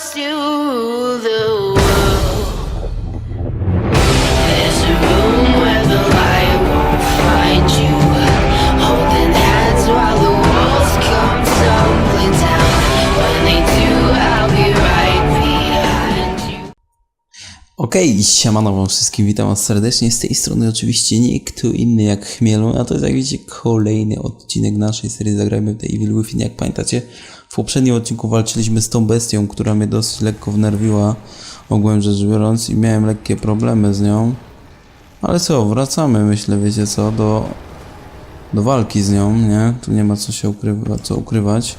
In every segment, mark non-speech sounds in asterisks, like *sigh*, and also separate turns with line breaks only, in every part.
lost to.
Okej, siemano wam wszystkim, witam was serdecznie. Z tej strony oczywiście nie kto inny jak Chmielu, a to jest jak widzicie kolejny odcinek naszej serii Zagrajmy w The Evil Within. Jak pamiętacie, w poprzednim odcinku walczyliśmy z tą bestią, która mnie dosyć lekko wnerwiła, ogółem rzecz biorąc, i miałem lekkie problemy z nią. Ale co, wracamy, myślę, wiecie co, do, do walki z nią, nie? Tu nie ma co się ukrywa, co ukrywać.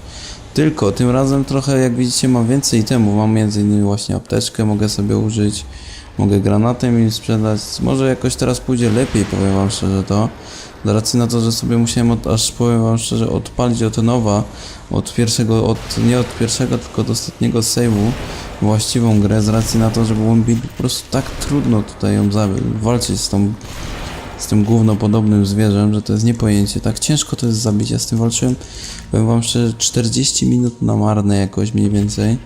Tylko tym razem trochę, jak widzicie, mam więcej temu. Mam między innymi właśnie apteczkę, mogę sobie użyć. Mogę granatem im sprzedać. Może jakoś teraz pójdzie lepiej, powiem wam szczerze to. Z racji na to, że sobie musiałem od, aż powiem wam szczerze odpalić od nowa, od pierwszego, od, nie od pierwszego, tylko od ostatniego save'u, właściwą grę, z racji na to, że było mi po prostu tak trudno tutaj ją zabić, walczyć z tą z tym gównopodobnym zwierzem, że to jest niepojęcie. Tak ciężko to jest zabić. Ja z tym walczyłem, powiem wam szczerze, 40 minut na marne jakoś mniej więcej.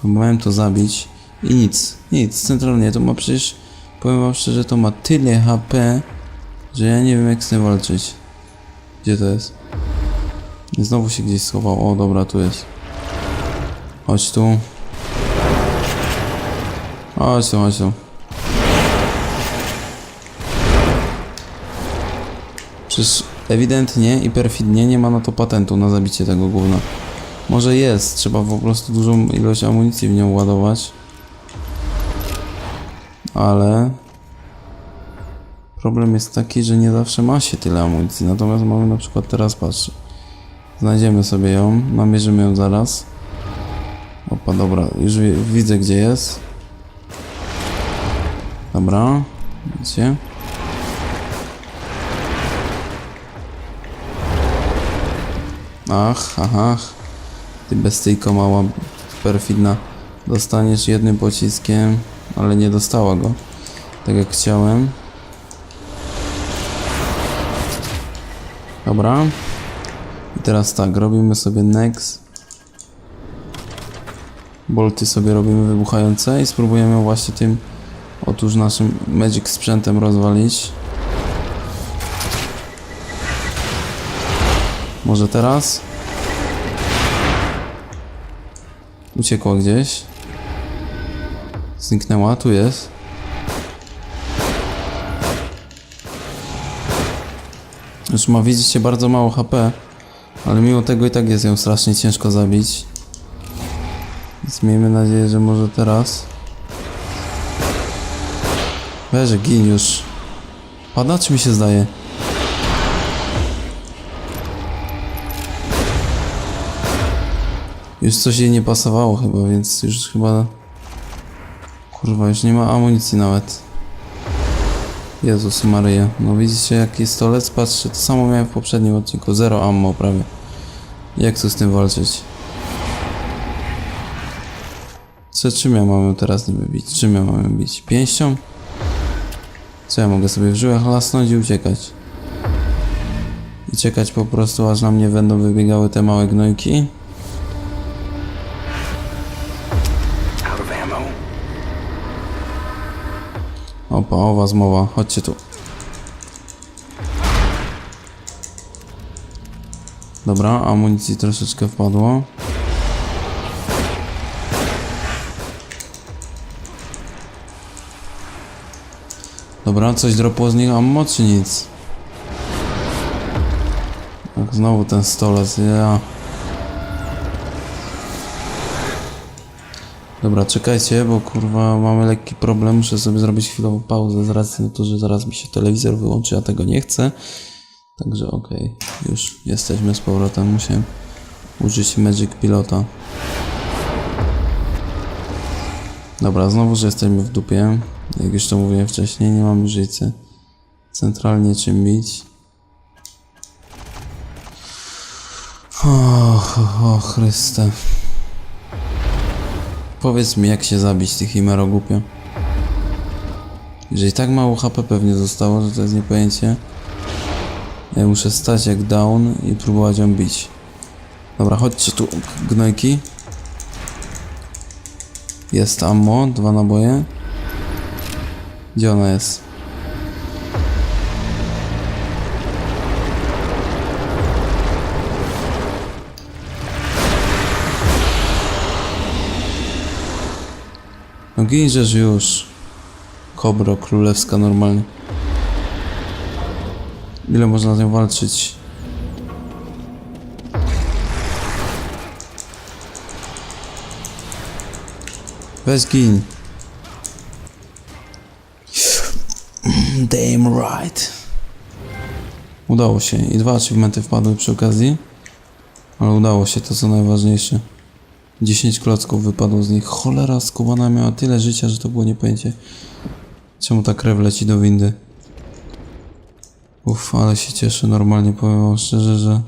Próbowałem to zabić i nic, nic. Centralnie to ma przecież, powiem wam szczerze, to ma tyle HP, że ja nie wiem jak z tym walczyć. Gdzie to jest? Znowu się gdzieś schował. O, dobra, tu jest. Chodź tu. Chodź tu, chodź tu. Przecież ewidentnie i perfidnie nie ma na to patentu na zabicie tego gówna. Może jest, trzeba po prostu dużą ilość amunicji w nią ładować. Ale problem jest taki, że nie zawsze ma się tyle amunicji. Natomiast mamy na przykład teraz patrz. Znajdziemy sobie ją, namierzymy ją zaraz. Opa, dobra, już wi- widzę gdzie jest. Dobra, widzicie? Ach, ach, ach. Ty bestyjko mała, perfidna. Dostaniesz jednym pociskiem, ale nie dostała go. Tak jak chciałem. Dobra. I teraz tak, robimy sobie next. Bolty sobie robimy wybuchające i spróbujemy właśnie tym otóż naszym magic sprzętem rozwalić. Może teraz? Uciekła gdzieś. Zniknęła, tu jest. Już ma, widzicie, bardzo mało HP, ale mimo tego i tak jest ją strasznie ciężko zabić. Więc miejmy nadzieję, że może teraz. Weź, gin już. Pada, czy mi się zdaje? Już coś jej nie pasowało chyba, więc już chyba... Kurwa, już nie ma amunicji nawet. Jezus Maryja. No widzicie jaki stolec? Patrzcie, to samo miałem w poprzednim odcinku. Zero ammo prawie. Jak tu z tym walczyć? Co, czym ja mam ją teraz niby bić? Czym ja mam ją bić? Pięścią? Co ja mogę sobie w żyłach lasnąć i uciekać? I czekać po prostu aż na mnie będą wybiegały te małe gnojki? Opa, o was mowa. Chodźcie tu. Dobra, amunicji troszeczkę wpadło. Dobra, coś dropło z nich ammo czy nic? Tak, znowu ten stolec, ja... Dobra, czekajcie, bo kurwa mamy lekki problem. Muszę sobie zrobić chwilową pauzę z racji na to, że zaraz mi się telewizor wyłączy, a tego nie chcę. Także okej, już jesteśmy z powrotem. Musiałem użyć Magic Pilota. Dobra, znowu, że jesteśmy w dupie. Jak już to mówiłem wcześniej, nie mam życy. Centralnie czym bić. O, o, o Chryste. Powiedz mi, jak się zabić tych Chimero głupio. Jeżeli tak mało HP pewnie zostało, że to jest niepojęcie. Ja muszę stać jak down i próbować ją bić. Dobra, chodźcie tu, gnojki. Jest ammo, dwa naboje. Gdzie ona jest? No ginżesz już. Kobro królewska normalnie. Ile można z nią walczyć? Weź gin. Damn right. Udało się. I dwa achievementy wpadły przy okazji. Ale udało się, to co najważniejsze. 10 klocków wypadło z nich. Cholera, skubana miała tyle życia, że to było niepojęcie. Czemu ta krew leci do windy? Uff, ale się cieszę, normalnie powiem wam szczerze, że...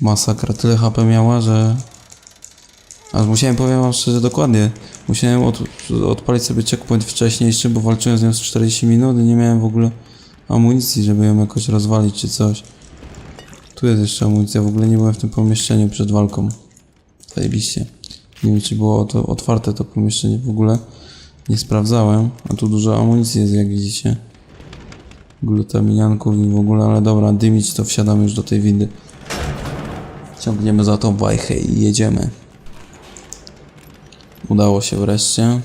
Masakra, tyle HP miała, że... Aż musiałem, powiem wam szczerze, dokładnie. Musiałem od, odpalić sobie checkpoint wcześniejszy, bo walczyłem z nią z 40 minut i nie miałem w ogóle amunicji, żeby ją jakoś rozwalić czy coś. Tu jest jeszcze amunicja, w ogóle nie byłem w tym pomieszczeniu przed walką. Zajebiście. Nie wiem, czy było to otwarte to pomieszczenie w ogóle. Nie sprawdzałem, a tu dużo amunicji jest, jak widzicie. Glutaminianków i w ogóle, ale dobra, dymić to wsiadamy już do tej windy. Ciągniemy za tą wajchę i jedziemy. Udało się wreszcie.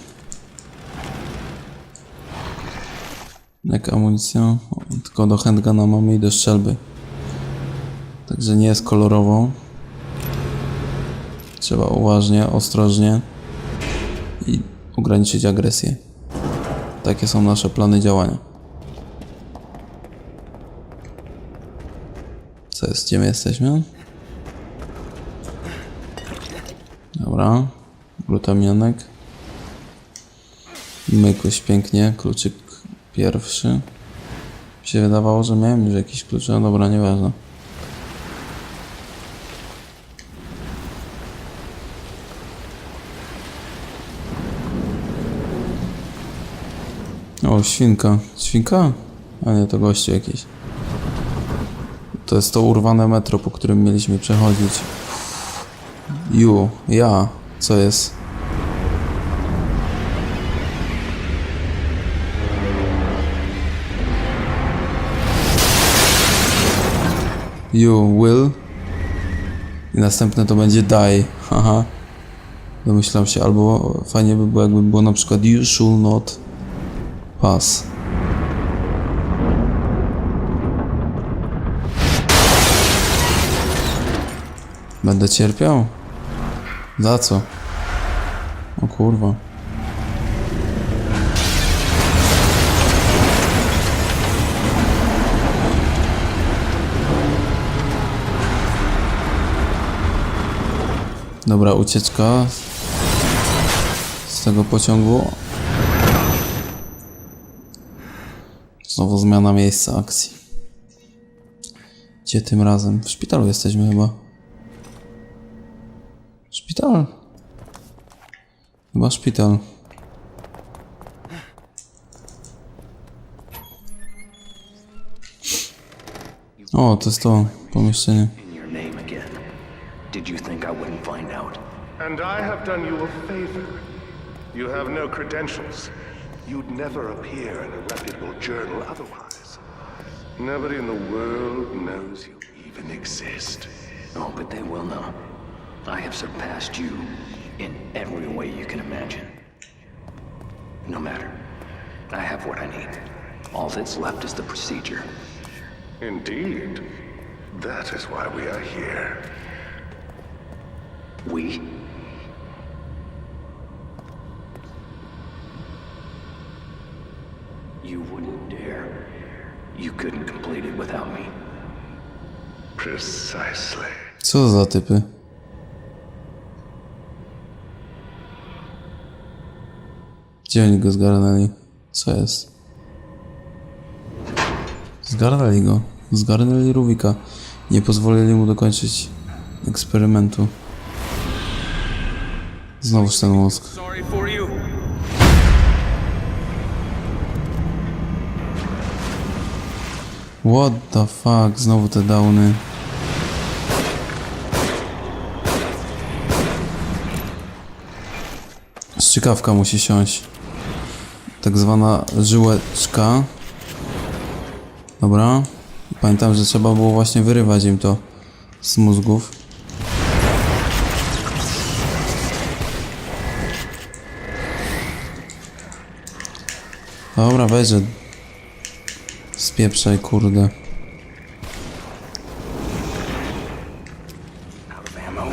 Jak amunicja, o, tylko do handguna mamy i do strzelby. Także nie jest kolorowo. Trzeba uważnie, ostrożnie i ograniczyć agresję. Takie są nasze plany działania. Co jest? Gdzie my jesteśmy? Dobra. Glutamianek. Mykuś pięknie. Kluczyk pierwszy. Mi się wydawało, że miałem już jakiś klucz, no dobra, nieważne. Świnka. Świnka? A nie, to gościu jakiś. To jest to urwane metro, po którym mieliśmy przechodzić. Ju, ja. Co jest? You will. I następne to będzie die. Haha. Domyślam się, albo fajnie by było, jakby było na przykład You should not pass. Będę cierpiał? Za co? O kurwa. Dobra, ucieczka z tego pociągu. Znowu zmiana miejsca akcji. Gdzie tym razem? W szpitalu jesteśmy chyba. Szpital. Chyba szpital. O, to jest to pomieszczenie.
Did you think I wouldn't find out?
And I have done you a favor. You have no credentials. You'd never appear in a reputable journal otherwise. Nobody in the world knows you even exist.
Oh, but they will know. I have surpassed you in every way you can imagine. No matter. I have what I need. All that's left is the procedure.
Indeed. That is why we are here.
We? You wouldn't dare. You couldn't complete it without me.
Precisely.
Co za typy? Gdzie oni go zgarnęli? Co jest? Zgarnęli go. Zgarnęli Rubika. Nie pozwolili mu dokończyć eksperymentu. Znowuż ten mózg. What the fuck? Znowu te downy. Strzykawka musi siąść. Tak zwana żyłeczka. Dobra. Pamiętam, że trzeba było właśnie wyrywać im to z mózgów. Dobra, weź, spieprzaj, kurde.
Ammo.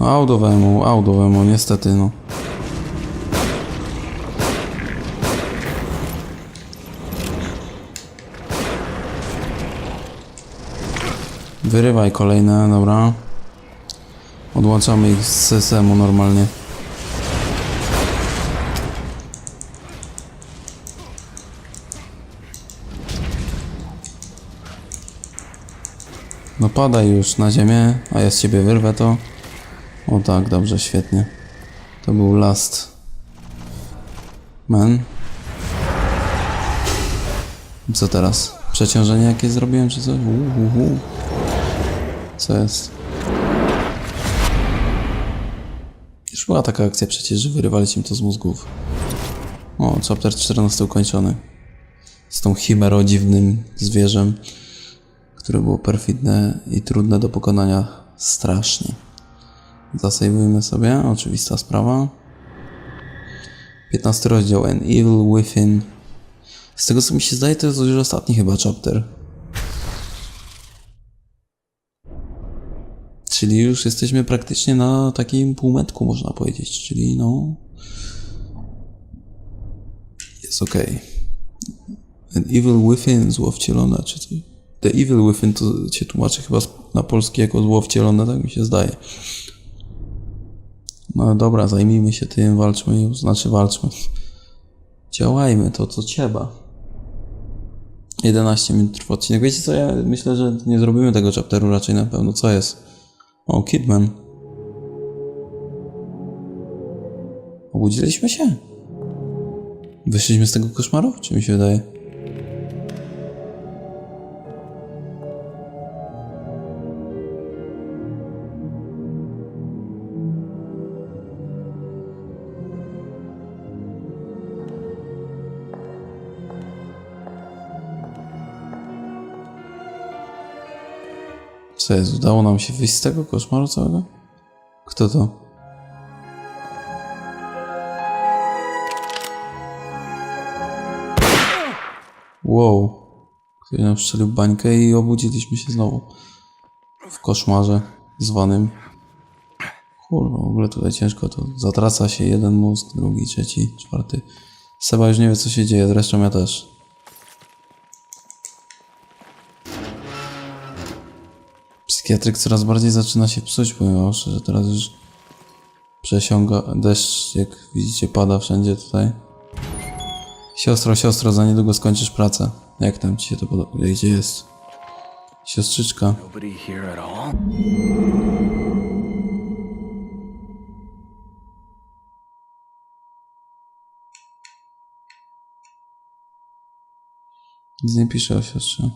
No, audowemu, audowemu, niestety, no. Wyrywaj kolejne, dobra. Odłączamy ich z systemu normalnie. Padaj już na ziemię, a ja z ciebie wyrwę to. O tak, dobrze, świetnie. To był last man. Co teraz? Przeciążenie jakieś zrobiłem, czy coś? Uhuhu. Co jest? Już była taka akcja przecież, że wyrywaliśmy to z mózgów. O, chapter 14 ukończony. Z tą chimero dziwnym zwierzem, które było perfidne i trudne do pokonania strasznie. Zasejwujmy sobie, oczywista sprawa. 15 rozdział An Evil Within. Z tego co mi się zdaje, to jest już ostatni chyba chapter. Czyli już jesteśmy praktycznie na takim półmetku, można powiedzieć. Czyli no. Jest okej. An Evil Within, zło wcielone, czy coś. The Evil Within to się tłumaczy chyba na polski jako zło wcielone, tak mi się zdaje. No dobra, zajmijmy się tym, walczmy, znaczy walczmy. Działajmy to, co trzeba. 11 minut trwa odcinek. Wiecie co, ja myślę, że nie zrobimy tego chapteru raczej na pewno. Co jest? O, Kidman. Obudziliśmy się? Wyszliśmy z tego koszmaru? Czy mi się wydaje? Co jest? Udało nam się wyjść z tego koszmaru całego? Kto to? Wow. Ktoś nam strzelił bańkę i obudziliśmy się znowu. W koszmarze zwanym. Kurwa, w ogóle tutaj ciężko to. Zatraca się jeden mózg, drugi, trzeci, czwarty. Seba już nie wie co się dzieje, zresztą ja też. Psychiatryk coraz bardziej zaczyna się psuć, powiem wam szczerze, teraz już przesiąga deszcz, jak widzicie, pada wszędzie tutaj. Siostro, siostro, za niedługo skończysz pracę. Jak tam ci się to podoba? Gdzie jest? Siostrzyczka. Nic nie pisze o siostrze.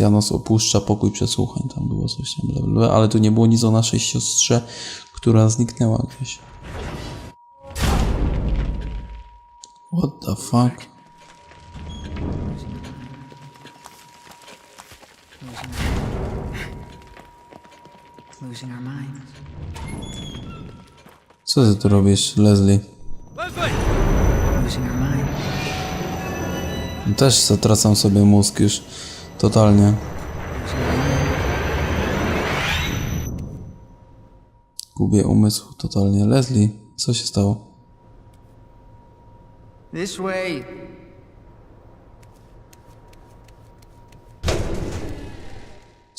Kastianos opuszcza pokój przesłuchań. Tam było coś tam, bla, bla, ale tu nie było nic o naszej siostrze, która zniknęła gdzieś. What the fuck? Co ty tu robisz, Leslie? Też zatracam sobie mózg już totalnie. Gubię umysł totalnie. Leslie, co się stało?
This way.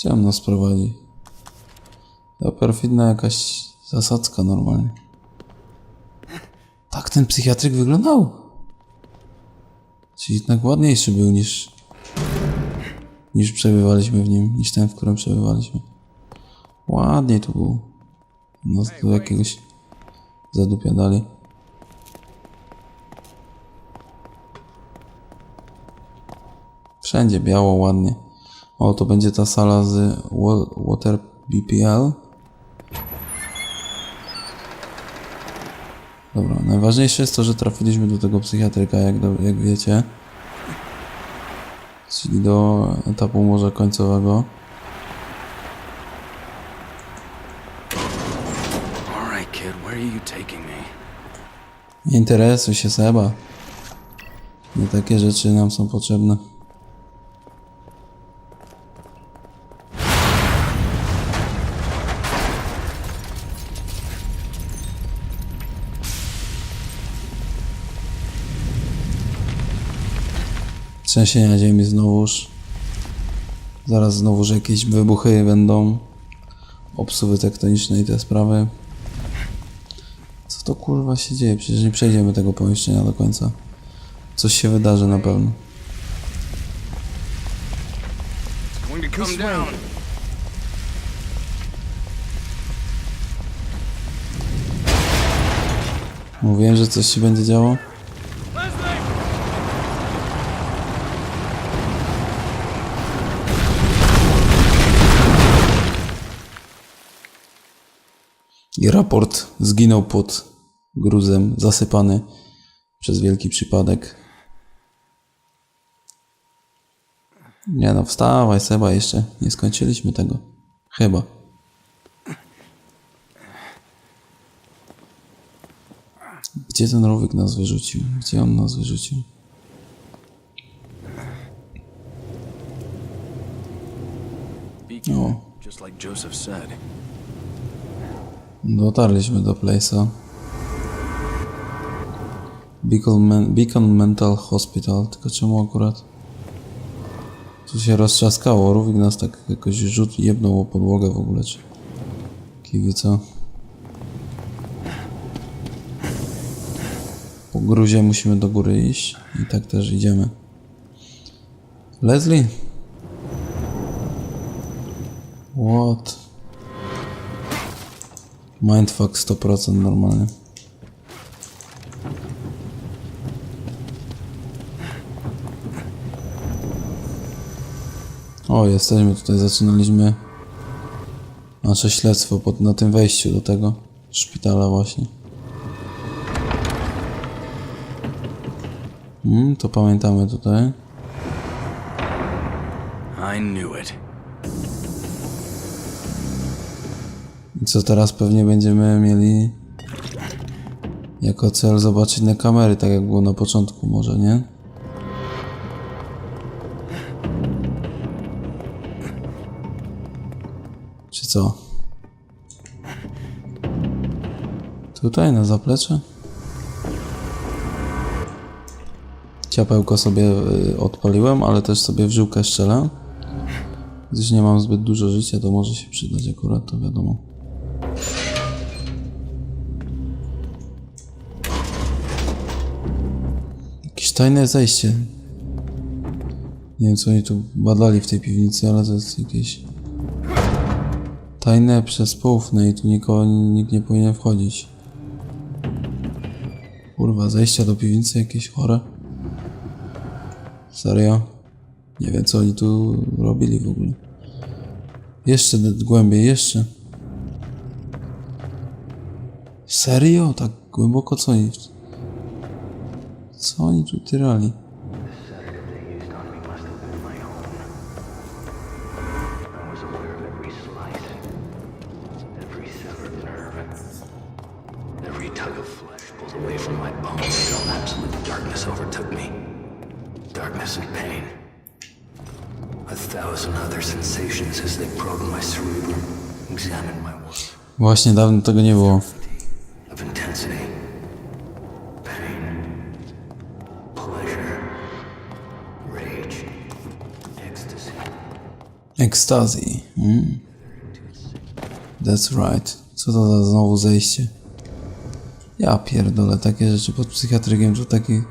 On nas prowadzi? To perfidna jakaś zasadzka normalnie. Tak ten psychiatryk wyglądał. Czyli jednak ładniejszy był niż niż przebywaliśmy w nim, niż ten, w którym przebywaliśmy. Ładnie tu było. No do jakiegoś zadupia dali. Wszędzie biało, ładnie. O, to będzie ta sala z Water BPL. Dobra, najważniejsze jest to, że trafiliśmy do tego psychiatryka, jak, do, jak wiecie. Czyli do etapu może końcowego. Nie interesuj się Seba. Nie takie rzeczy nam są potrzebne. Trzęsienia ziemi znowuż. Zaraz znowuż jakieś wybuchy będą. Obsuwy tektoniczne i te sprawy. Co to kurwa się dzieje? Przecież nie przejdziemy tego pomieszczenia do końca. Coś się wydarzy na pewno. Mówiłem, że coś się będzie działo. I raport zginął pod gruzem, zasypany przez wielki przypadek. Nie no, wstawaj Seba jeszcze. Nie skończyliśmy tego. Chyba. Gdzie ten rowyk nas wyrzucił? Gdzie on nas wyrzucił? O,
just like Joseph said.
Dotarliśmy do place'a. Beacon, Men- Beacon Mental Hospital, tylko czemu akurat? Tu się roztrzaskało, Rubik nas tak jakoś rzut jebnął o podłogę w ogóle, czy... Kiwi co? Po gruzie musimy do góry iść i tak też idziemy. Leslie? What? Mindfuck 100% normalnie. O, jesteśmy tutaj, zaczynaliśmy nasze śledztwo pod, na tym wejściu do tego szpitala właśnie. Mm, to pamiętamy tutaj.
I knew it.
Co teraz pewnie będziemy mieli jako cel zobaczyć na kamery, tak jak było na początku może, nie? Czy co? Tutaj na zaplecze? Ciapełko sobie y, odpaliłem, ale też sobie w żyłkę szczelę. Gdyż nie mam zbyt dużo życia, to może się przydać akurat, to wiadomo. Tajne zejście. Nie wiem, co oni tu badali w tej piwnicy, ale to jest jakieś... Tajne przez poufne i tu nikogo, nikt nie powinien wchodzić. Kurwa, zejścia do piwnicy jakieś chore. Serio? Nie wiem, co oni tu robili w ogóle. Jeszcze głębiej, jeszcze. Serio? Tak głęboko co oni... Co oni tu tyrali?
They used on me. Must
Ekstazji. Mm. That's right. Co to za znowu zejście? Ja pierdolę, takie rzeczy pod psychiatrykiem, to takich...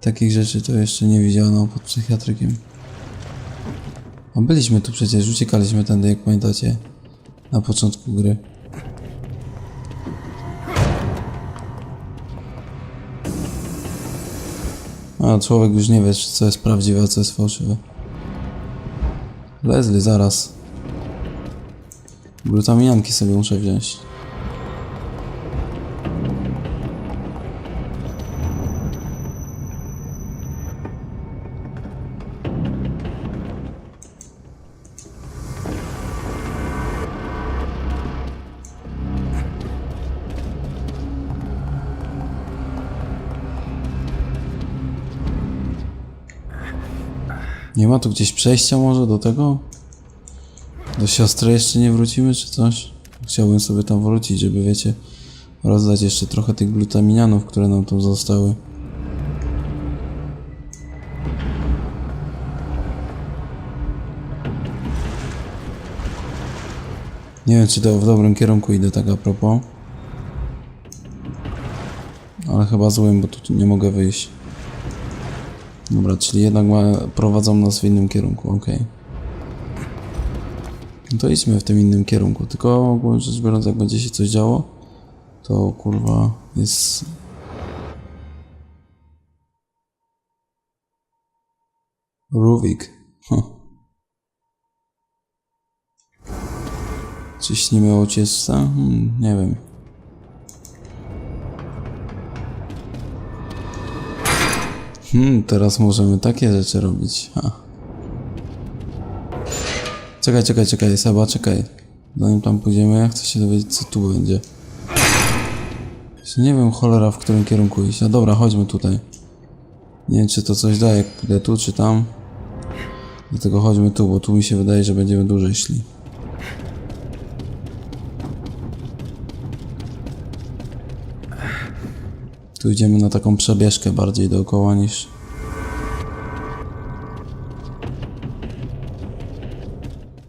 Takich rzeczy to jeszcze nie widziano pod psychiatrykiem. A byliśmy tu przecież, uciekaliśmy tędy, jak pamiętacie, na początku gry. A człowiek już nie wie, co jest prawdziwe, a co jest fałszywe. Leslie, zaraz. Glutaminianki sobie muszę wziąć. Nie ma tu gdzieś przejścia może do tego? Do siostry jeszcze nie wrócimy czy coś? Chciałbym sobie tam wrócić, żeby wiecie, rozdać jeszcze trochę tych glutaminianów, które nam tu zostały. Nie wiem, czy to w dobrym kierunku idę tak a propos. Ale chyba złym, bo tu nie mogę wyjść. Dobra, czyli jednak ma, prowadzą nas w innym kierunku, okej. No to idźmy w tym innym kierunku, tylko ogólnie rzecz biorąc, jak będzie się coś działo, to kurwa jest... Ruvik. *laughs* Huh. Czy śnimy o ucieczce? Hmm, nie wiem. Hmm, teraz możemy takie rzeczy robić. Ha. Czekaj, czekaj, czekaj, Seba, czekaj. Zanim tam pójdziemy, chcę się dowiedzieć, co tu będzie. Nie wiem, cholera, w którym kierunku iść. No dobra, chodźmy tutaj. Nie wiem, czy to coś da, jak pójdę tu, czy tam. Dlatego chodźmy tu, bo tu mi się wydaje, że będziemy dłużej szli. Tu idziemy na taką przebieżkę bardziej dookoła niż...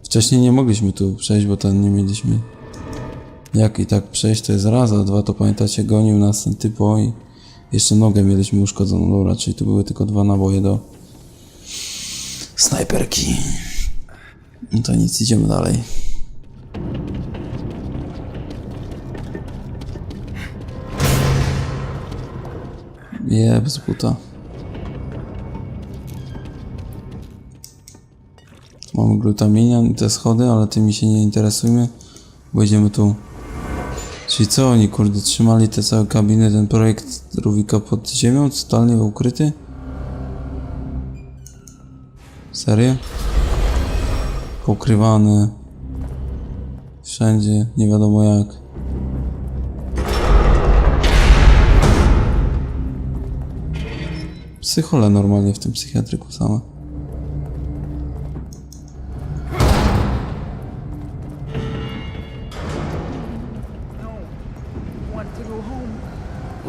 Wcześniej nie mogliśmy tu przejść, bo ten nie mieliśmy jak i tak przejść, to jest raz, a dwa to pamiętacie, gonił nas ten typo i jeszcze nogę mieliśmy uszkodzoną, dobra, czyli tu były tylko dwa naboje do snajperki. No to nic, idziemy dalej. Jeb z buta. Mamy glutaminian i te schody, ale tymi się nie interesujmy, bo idziemy tu. Czyli co oni kurde trzymali te całe kabiny, ten projekt Rubika pod ziemią, totalnie ukryty? Serio? Pokrywane. Wszędzie, nie wiadomo jak. Psychole normalnie w tym psychiatryku same.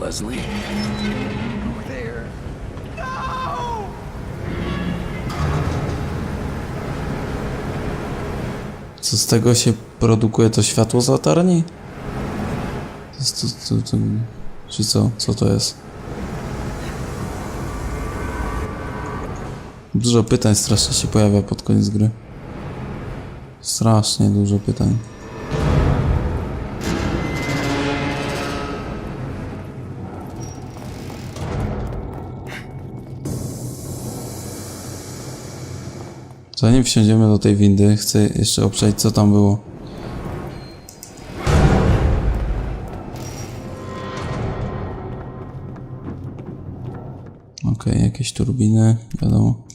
Leslie?
Co z tego się produkuje to światło z latarni? To to, to, to, czy co? Co to jest? Dużo pytań strasznie się pojawia pod koniec gry. Strasznie dużo pytań. Zanim wsiądziemy do tej windy, chcę jeszcze obczaić co tam było. Okej, jakieś turbiny, wiadomo.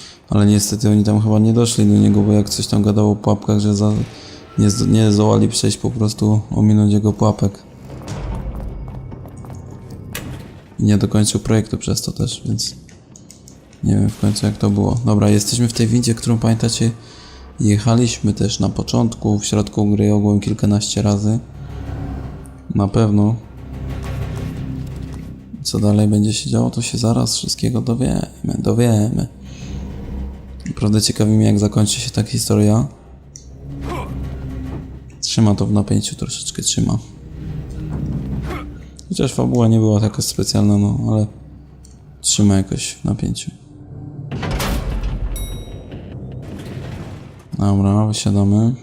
Ale niestety oni tam chyba nie doszli do niego, bo jak coś tam gadało o pułapkach, że za, nie, nie zdołali przejść po prostu, ominąć jego pułapek. I nie dokończył projektu przez to też, więc nie wiem w końcu jak to było. Dobra, jesteśmy w tej windzie, którą pamiętacie, jechaliśmy też na początku, w środku gry ogółem kilkanaście razy. Na pewno. Co dalej będzie się działo, to się zaraz wszystkiego dowiemy, dowiemy. Naprawdę ciekawi mnie, jak zakończy się ta historia. Trzyma to w napięciu, troszeczkę trzyma. Chociaż fabuła nie była taka specjalna, no ale trzyma jakoś w napięciu. Dobra, wysiadamy.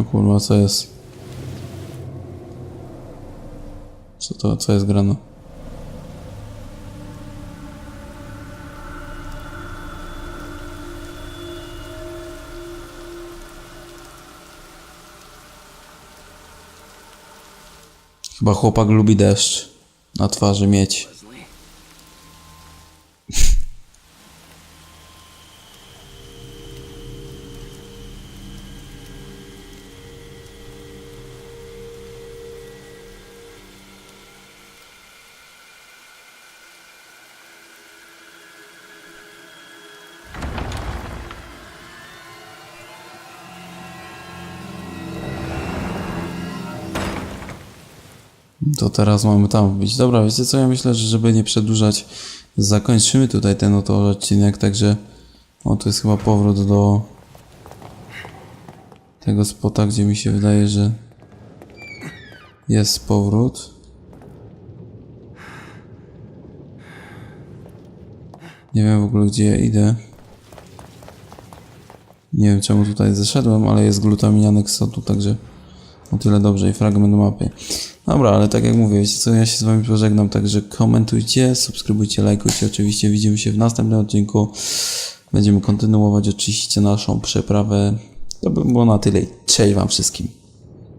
O kurwa, co jest? Co to, co jest grane? Chyba chłopak lubi deszcz na twarzy mieć. To teraz mamy tam wbić. Dobra, wiecie co? Ja myślę, że żeby nie przedłużać, zakończymy tutaj ten oto odcinek, także o, to jest chyba powrót do tego spota, gdzie mi się wydaje, że jest powrót. Nie wiem w ogóle, gdzie ja idę. Nie wiem, czemu tutaj zeszedłem, ale jest glutaminianek sodu, także o tyle dobrze i fragment mapy. Dobra, ale tak jak mówię, co, ja się z wami pożegnam, także komentujcie, subskrybujcie, lajkujcie, oczywiście widzimy się w następnym odcinku. Będziemy kontynuować oczywiście naszą przeprawę. To by było na tyle. Cześć wam wszystkim.